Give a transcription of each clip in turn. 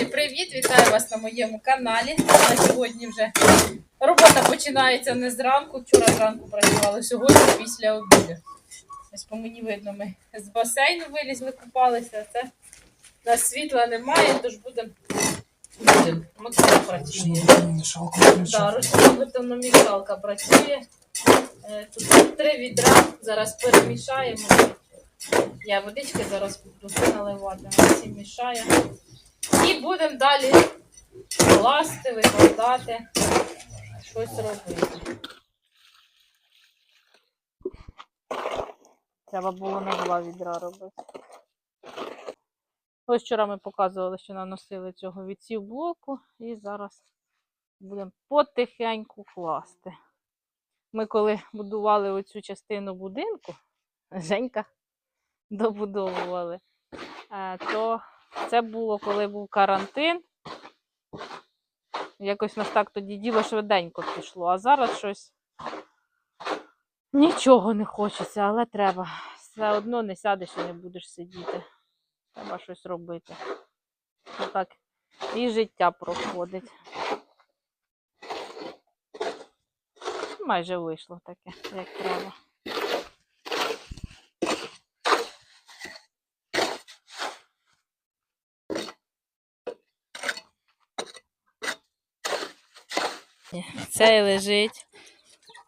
Друзі, привіт! Вітаю вас на моєму каналі. На сьогодні вже робота починається не зранку. Вчора зранку працювали, сьогодні після обіду. Ось по мені видно, ми з басейну вилізли, купалися. Це у нас світла немає, тож будемо будем. Максим працює. Да, включив. працює. Е, Тут три відра. Зараз перемішаємо. Я водички зараз буду наливати, Максим мішає. Будемо далі класти, викладати, щось робити. Треба було на два відра робити. Ось вчора ми показували, що наносили цього відсів блоку, і зараз будемо потихеньку класти. Ми коли будували оцю частину будинку, Женька добудовували, е, то це було, коли був карантин. Якось нас так тоді діло швиденько пішло, а зараз щось нічого не хочеться, але треба. Все одно не сядеш і не будеш сидіти. Треба щось робити. Отак і життя проходить. Майже вийшло таке, як треба. Цей лежить.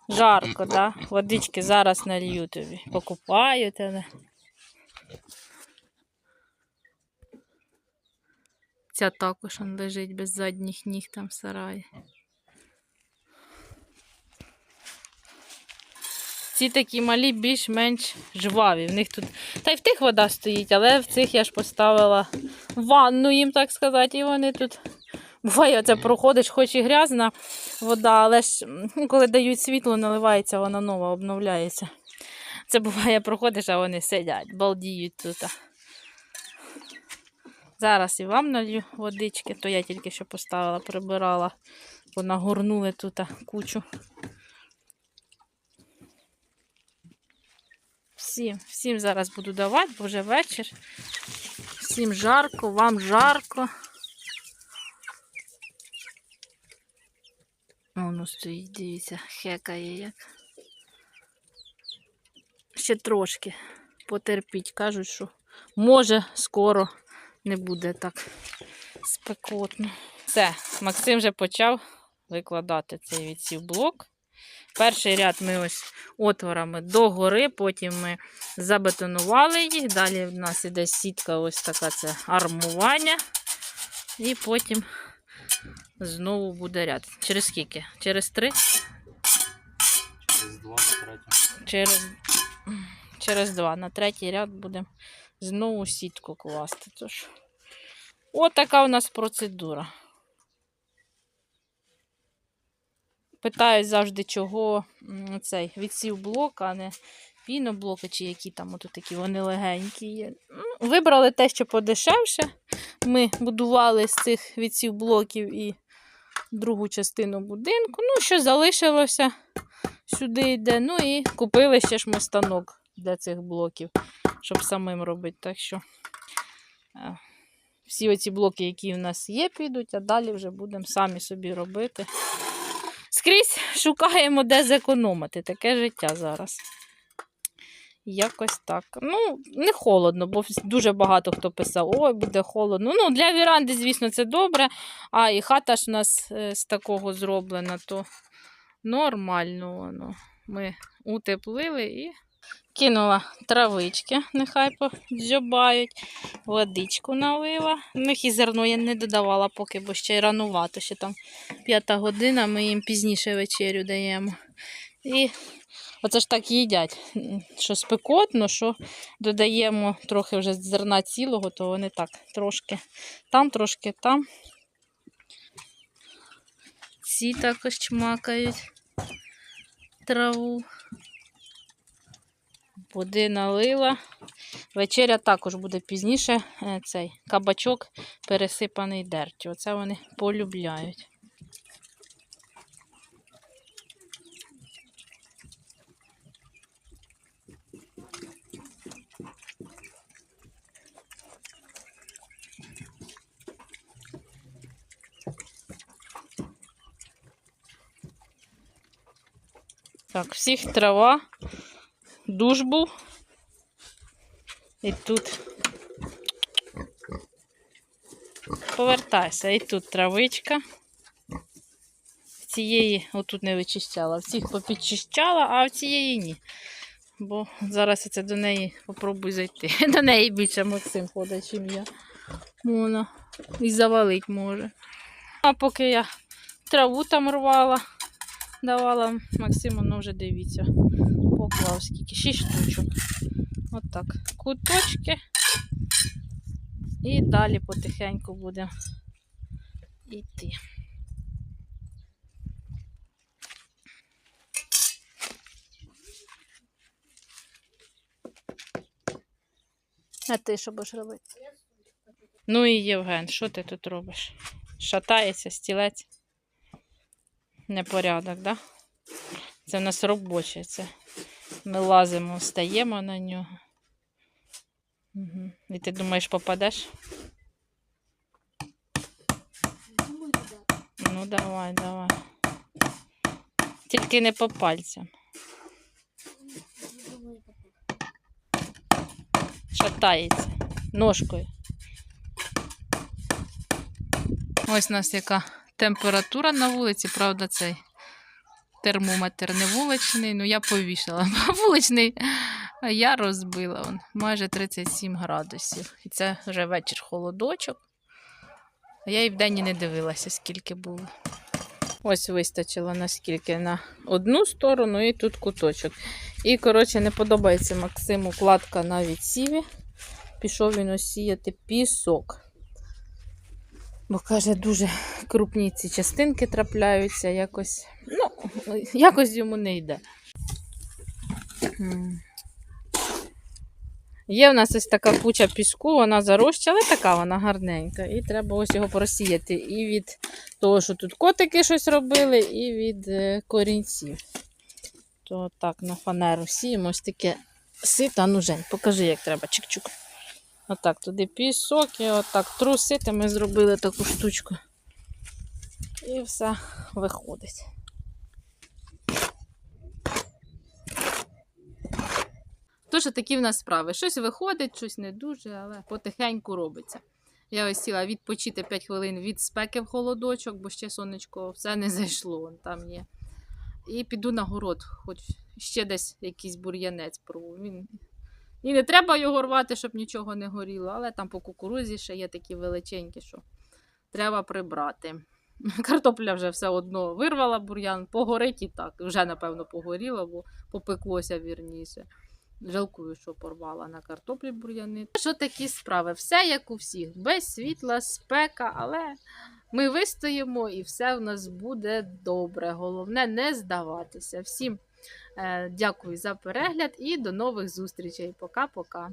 Жарко, да? Водички зараз налью тобі. Покупаю тебе. Ця також он лежить без задніх ніг там в сараї. Ці такі малі більш-менш жваві. В них тут. Та й в тих вода стоїть, але в цих я ж поставила ванну їм, так сказати, і вони тут. Буває, це проходиш, хоч і грязна вода, але ж коли дають світло, наливається, вона нова, обновляється. Це буває, проходиш, а вони сидять, балдіють тут. Зараз і вам налью водички, то я тільки що поставила, прибирала, бо нагорнули тут кучу. Всім, всім зараз буду давати, бо вже вечір. Всім жарко, вам жарко. Воно стоїть, дивіться, хекає як. Ще трошки потерпіть. Кажуть, що може скоро не буде так спекотно. Все, Максим вже почав викладати цей відсів блок. Перший ряд ми ось отворами догори, потім ми забетонували їх. Далі в нас іде сітка, ось така це армування. І потім знову буде ряд. Через скільки? Через три? Через два на третю. Через, через два. На третій ряд будемо знову сітку класти. Тож, от така у нас процедура. Питають завжди, чого цей відсів блок, а не піноблоки, чи які там ото такі вони легенькі є. Ну, Вибрали те, що подешевше. Ми будували з цих відсів блоків і другу частину будинку. Ну, що залишилося, сюди йде. Ну і купили ще ж ми станок для цих блоків, щоб самим робити. Так що е, всі оці блоки, які в нас є, підуть, а далі вже будемо самі собі робити. Скрізь шукаємо, де зекономити. Таке життя зараз. Якось так. Ну, не холодно, бо дуже багато хто писав, ой, буде холодно. Ну, для віранди, звісно, це добре. А і хата ж у нас е, з такого зроблена, то нормально воно. Ми утеплили і кинула травички, нехай подзьобають, водичку налила. В і зерно я не додавала поки, бо ще й ранувато, ще там п'ята година, ми їм пізніше вечерю даємо. І оце ж так їдять, що спекотно, що додаємо трохи вже зерна цілого, то вони так трошки там, трошки там. Ці також чмакають траву. Води налила. Вечеря також буде пізніше. е, Цей кабачок пересипаний дертю. Оце вони полюбляють. Так, всіх трава, душ був. І тут. Повертайся, і тут травичка. Цієї отут не вичищала, всіх попідчищала, а в цієї ні. Бо зараз це до неї попробую зайти. До неї більше Максим ходить, чим я. Вона і завалить може. А поки я траву там рвала, давала Максиму, ну вже дивіться, поклав скільки, шість штучок. Отак. Куточки. І далі потихеньку будемо йти. А ти що будеш робити? Ну і Євген, що ти тут робиш? Шатається стілець. Непорядок, да? Це в нас робоче. Це ми лазимо, стаємо на нього. Угу. І ти думаєш, попадеш? Думаю, да. Ну, давай, давай. Тільки не по пальцям. Шатається ножкою. Ось у нас яка температура на вулиці, правда, цей термометр не вуличний, ну я повішала. А Вуличний я розбила. Он, майже 37 градусів. І це вже вечір холодочок. А я і вдень і не дивилася, скільки було. Ось вистачило наскільки на одну сторону і тут куточок. І, коротше, не подобається Максиму кладка на відсіві. Пішов він осіяти пісок. Бо каже, дуже крупні ці частинки трапляються, якось, ну, якось йому не йде. Є в нас ось така куча піску, вона зароща, але така вона гарненька. І треба ось його просіяти. І від того, що тут котики щось робили, і від е, корінців. То так, на фанеру сіємо ось таке сито. Ну, Жень, покажи, як треба. Чик-чук. Отак, туди пісок і отак трусити. Ми зробили таку штучку. І все виходить. Тож такі в нас справи. Щось виходить, щось не дуже, але потихеньку робиться. Я ось сіла відпочити 5 хвилин від спеки в холодочок, бо ще сонечко все не зайшло, там є. І піду на город, хоч ще десь якийсь бур'янець порву. Він... І не треба його рвати, щоб нічого не горіло, але там по кукурузі ще є такі величенькі, що треба прибрати. Картопля вже все одно вирвала бур'ян, погорить і так. Вже, напевно, погоріло, бо попеклося вірніше. Жалкую, що порвала на картоплі бур'яни. Що такі справи? Все як у всіх, без світла, спека, але ми вистоїмо і все в нас буде добре. Головне не здаватися. Всім дякую за перегляд і до нових зустрічей. Пока-пока.